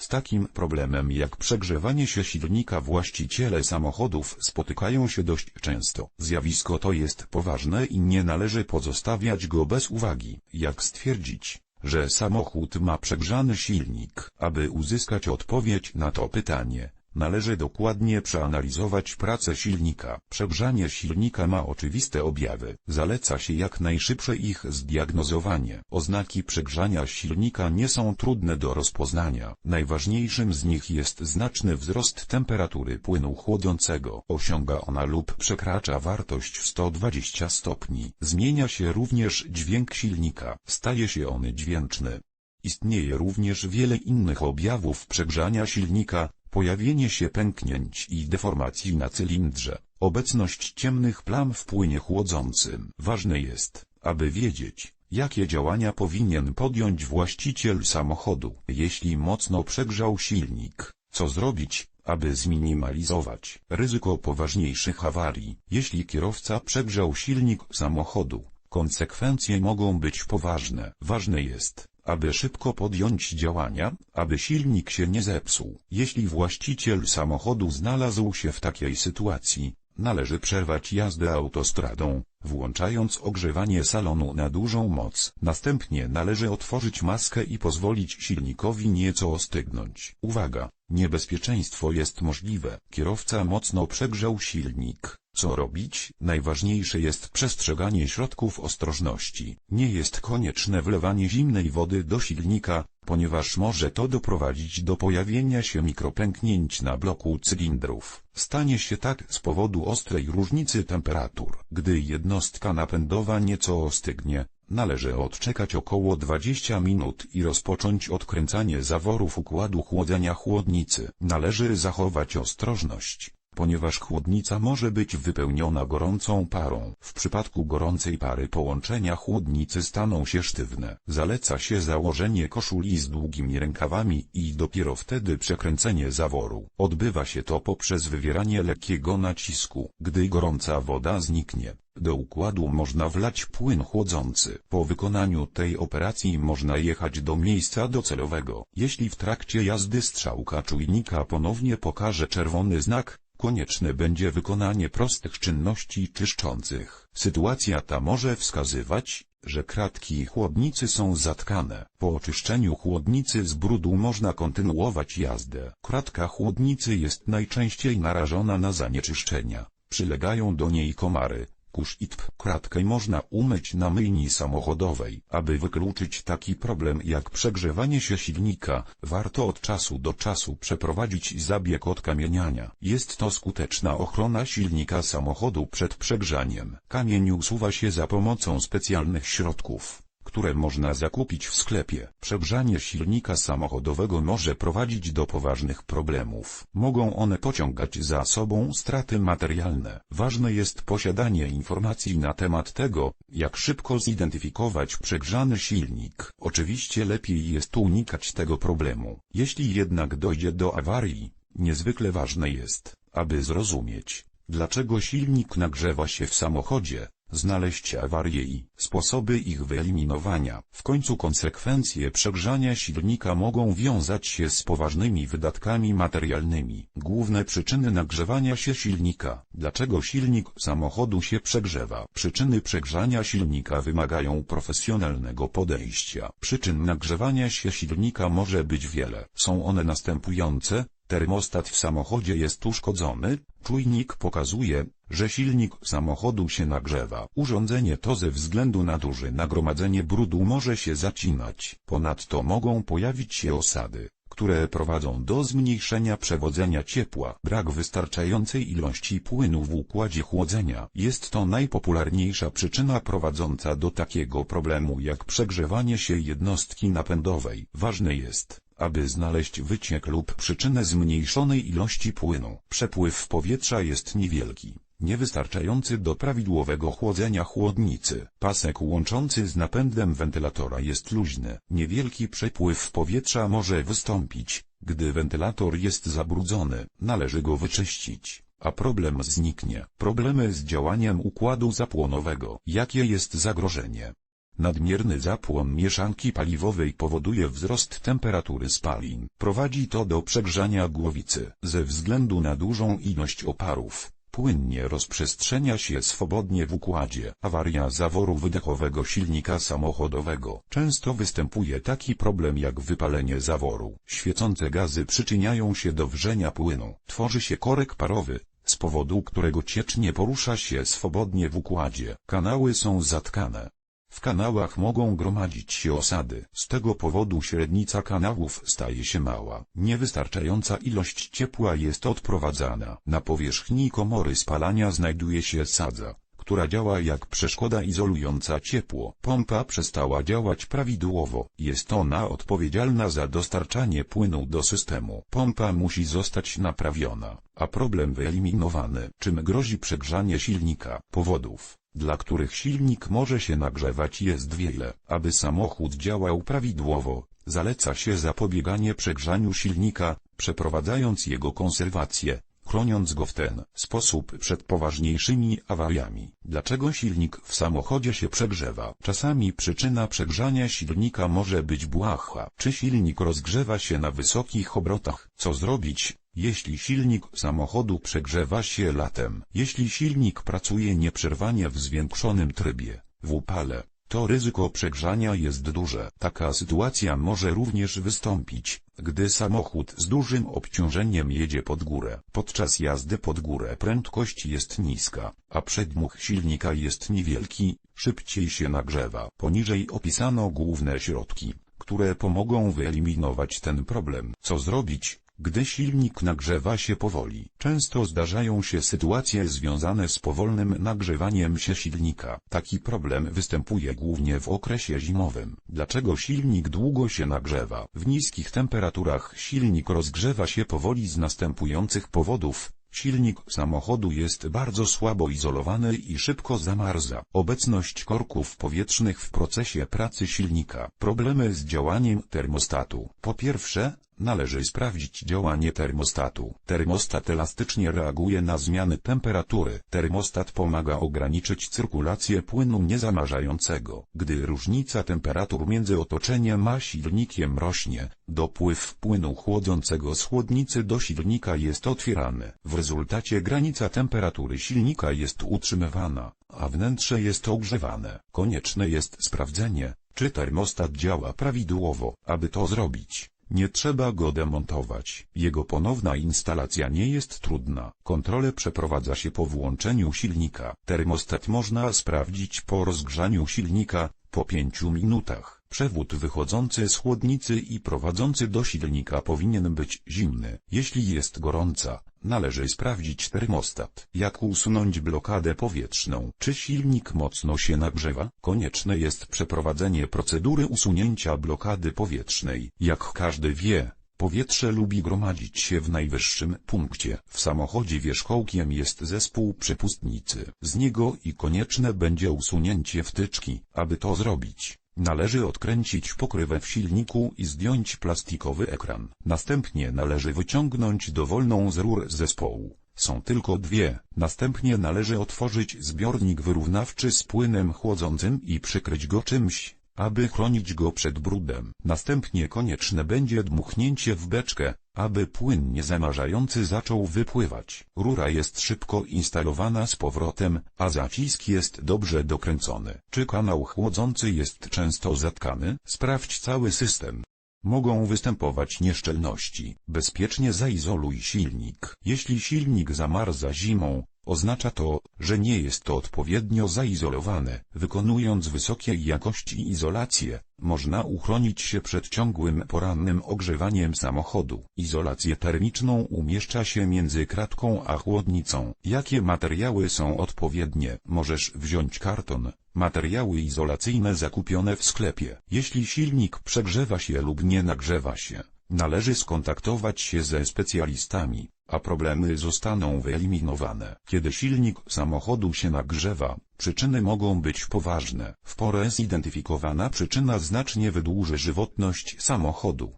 Z takim problemem jak przegrzewanie się silnika właściciele samochodów spotykają się dość często. Zjawisko to jest poważne i nie należy pozostawiać go bez uwagi. Jak stwierdzić, że samochód ma przegrzany silnik? Aby uzyskać odpowiedź na to pytanie, należy dokładnie przeanalizować pracę silnika. Przegrzanie silnika ma oczywiste objawy. Zaleca się jak najszybsze ich zdiagnozowanie. Oznaki przegrzania silnika nie są trudne do rozpoznania. Najważniejszym z nich jest znaczny wzrost temperatury płynu chłodzącego. Osiąga ona lub przekracza wartość 120 stopni. Zmienia się również dźwięk silnika. Staje się on dźwięczny. Istnieje również wiele innych objawów przegrzania silnika, pojawienie się pęknięć i deformacji na cylindrze, obecność ciemnych plam w płynie chłodzącym. Ważne jest, aby wiedzieć, jakie działania powinien podjąć właściciel samochodu. Jeśli mocno przegrzał silnik, co zrobić, aby zminimalizować ryzyko poważniejszych awarii. Jeśli kierowca przegrzał silnik samochodu, konsekwencje mogą być poważne. Ważne jest, aby szybko podjąć działania, aby silnik się nie zepsuł. Jeśli właściciel samochodu znalazł się w takiej sytuacji, należy przerwać jazdę autostradą, włączając ogrzewanie salonu na dużą moc. Następnie należy otworzyć maskę i pozwolić silnikowi nieco ostygnąć. Uwaga! Niebezpieczeństwo jest możliwe. Kierowca mocno przegrzał silnik. Co robić? Najważniejsze jest przestrzeganie środków ostrożności. Nie jest konieczne wlewanie zimnej wody do silnika, ponieważ może to doprowadzić do pojawienia się mikropęknięć na bloku cylindrów. Stanie się tak z powodu ostrej różnicy temperatur. Gdy jednostka napędowa nieco ostygnie, należy odczekać około 20 minut i rozpocząć odkręcanie zaworów układu chłodzenia chłodnicy. Należy zachować ostrożność ponieważ chłodnica może być wypełniona gorącą parą. W przypadku gorącej pary połączenia chłodnicy staną się sztywne. Zaleca się założenie koszuli z długimi rękawami i dopiero wtedy przekręcenie zaworu. Odbywa się to poprzez wywieranie lekkiego nacisku. Gdy gorąca woda zniknie, do układu można wlać płyn chłodzący. Po wykonaniu tej operacji można jechać do miejsca docelowego. Jeśli w trakcie jazdy strzałka czujnika ponownie pokaże czerwony znak, konieczne będzie wykonanie prostych czynności czyszczących. Sytuacja ta może wskazywać, że kratki chłodnicy są zatkane. Po oczyszczeniu chłodnicy z brudu można kontynuować jazdę. Kratka chłodnicy jest najczęściej narażona na zanieczyszczenia. Przylegają do niej komary, kurz i tp. Kratkę można umyć na myjni samochodowej. Aby wykluczyć taki problem jak przegrzewanie się silnika, warto od czasu do czasu przeprowadzić zabieg odkamieniania. Jest to skuteczna ochrona silnika samochodu przed przegrzaniem. Kamień usuwa się za pomocą specjalnych środków które można zakupić w sklepie. Przegrzanie silnika samochodowego może prowadzić do poważnych problemów. Mogą one pociągać za sobą straty materialne. Ważne jest posiadanie informacji na temat tego, jak szybko zidentyfikować przegrzany silnik. Oczywiście lepiej jest unikać tego problemu. Jeśli jednak dojdzie do awarii, niezwykle ważne jest, aby zrozumieć, dlaczego silnik nagrzewa się w samochodzie, znaleźć awarie i sposoby ich wyeliminowania. W końcu konsekwencje przegrzania silnika mogą wiązać się z poważnymi wydatkami materialnymi. Główne przyczyny nagrzewania się silnika. Dlaczego silnik samochodu się przegrzewa? Przyczyny przegrzania silnika wymagają profesjonalnego podejścia. Przyczyn nagrzewania się silnika może być wiele. Są one następujące, Termostat w samochodzie jest uszkodzony, czujnik pokazuje, że silnik samochodu się nagrzewa. Urządzenie to ze względu na duże nagromadzenie brudu może się zacinać. Ponadto mogą pojawić się osady, które prowadzą do zmniejszenia przewodzenia ciepła. Brak wystarczającej ilości płynu w układzie chłodzenia jest to najpopularniejsza przyczyna prowadząca do takiego problemu jak przegrzewanie się jednostki napędowej. Ważne jest, aby znaleźć wyciek lub przyczynę zmniejszonej ilości płynu. Przepływ powietrza jest niewielki, niewystarczający do prawidłowego chłodzenia chłodnicy. Pasek łączący z napędem wentylatora jest luźny. Niewielki przepływ powietrza może wystąpić, gdy wentylator jest zabrudzony. Należy go wyczyścić a problem zniknie. Problemy z działaniem układu zapłonowego. Jakie jest zagrożenie? Nadmierny zapłon mieszanki paliwowej powoduje wzrost temperatury spalin. Prowadzi to do przegrzania głowicy. Ze względu na dużą ilość oparów, płynnie rozprzestrzenia się swobodnie w układzie. Awaria zaworu wydechowego silnika samochodowego. Często występuje taki problem jak wypalenie zaworu. Świecące gazy przyczyniają się do wrzenia płynu. Tworzy się korek parowy, z powodu którego ciecz nie porusza się swobodnie w układzie. Kanały są zatkane. W kanałach mogą gromadzić się osady. Z tego powodu średnica kanałów staje się mała. Niewystarczająca ilość ciepła jest odprowadzana. Na powierzchni komory spalania znajduje się sadza, która działa jak przeszkoda izolująca ciepło. Pompa przestała działać prawidłowo. Jest ona odpowiedzialna za dostarczanie płynu do systemu. Pompa musi zostać naprawiona, a problem wyeliminowany. Czym grozi przegrzanie silnika? Powodów dla których silnik może się nagrzewać jest wiele. Aby samochód działał prawidłowo, zaleca się zapobieganie przegrzaniu silnika, przeprowadzając jego konserwację, chroniąc go w ten sposób przed poważniejszymi awariami. Dlaczego silnik w samochodzie się przegrzewa? Czasami przyczyna przegrzania silnika może być błaha. Czy silnik rozgrzewa się na wysokich obrotach? Co zrobić, jeśli silnik samochodu przegrzewa się latem? Jeśli silnik pracuje nieprzerwanie w zwiększonym trybie, w upale, to ryzyko przegrzania jest duże. Taka sytuacja może również wystąpić, gdy samochód z dużym obciążeniem jedzie pod górę. Podczas jazdy pod górę prędkość jest niska, a przedmuch silnika jest niewielki, szybciej się nagrzewa. Poniżej opisano główne środki, które pomogą wyeliminować ten problem. Co zrobić, gdy silnik nagrzewa się powoli. Często zdarzają się sytuacje związane z powolnym nagrzewaniem się silnika. Taki problem występuje głównie w okresie zimowym. Dlaczego silnik długo się nagrzewa? W niskich temperaturach silnik rozgrzewa się powoli z następujących powodów. Silnik samochodu jest bardzo słabo izolowany i szybko zamarza. Obecność korków powietrznych w procesie pracy silnika. Problemy z działaniem termostatu. Po pierwsze, należy sprawdzić działanie termostatu. Termostat elastycznie reaguje na zmiany temperatury. Termostat pomaga ograniczyć cyrkulację płynu niezamarzającego. Gdy różnica temperatur między otoczeniem a silnikiem rośnie, dopływ płynu chłodzącego z chłodnicy do silnika jest otwierany. W rezultacie granica temperatury silnika jest utrzymywana, a wnętrze jest ogrzewane. Konieczne jest sprawdzenie, czy termostat działa prawidłowo. Aby to zrobić, nie trzeba go demontować. Jego ponowna instalacja nie jest trudna. Kontrolę przeprowadza się po włączeniu silnika. Termostat można sprawdzić po rozgrzaniu silnika, po 5 minutach. Przewód wychodzący z chłodnicy i prowadzący do silnika powinien być zimny. Jeśli jest gorąca, należy sprawdzić termostat. Jak usunąć blokadę powietrzną? Czy silnik mocno się nagrzewa? Konieczne jest przeprowadzenie procedury usunięcia blokady powietrznej. Jak każdy wie, Powietrze lubi gromadzić się w najwyższym punkcie. W samochodzie wierzchołkiem jest zespół przepustnicy. Z niego i konieczne będzie usunięcie wtyczki. Aby to zrobić, należy odkręcić pokrywę w silniku i zdjąć plastikowy ekran. Następnie należy wyciągnąć dowolną z rur zespołu. Są tylko dwie. Następnie należy otworzyć zbiornik wyrównawczy z płynem chłodzącym i przykryć go czymś, aby chronić go przed brudem. Następnie konieczne będzie dmuchnięcie w beczkę, aby płyn niezamarzający zaczął wypływać. Rura jest szybko instalowana z powrotem, a zacisk jest dobrze dokręcony. Czy kanał chłodzący jest często zatkany? Sprawdź cały system. Mogą występować nieszczelności. Bezpiecznie zaizoluj silnik. Jeśli silnik zamarza zimą, Oznacza to, że nie jest to odpowiednio zaizolowane. Wykonując wysokiej jakości izolację, można uchronić się przed ciągłym porannym ogrzewaniem samochodu. Izolację termiczną umieszcza się między kratką a chłodnicą. Jakie materiały są odpowiednie? Możesz wziąć karton, materiały izolacyjne zakupione w sklepie. Jeśli silnik przegrzewa się lub nie nagrzewa się, Należy skontaktować się ze specjalistami, a problemy zostaną wyeliminowane. Kiedy silnik samochodu się nagrzewa, przyczyny mogą być poważne. W porę zidentyfikowana przyczyna znacznie wydłuży żywotność samochodu.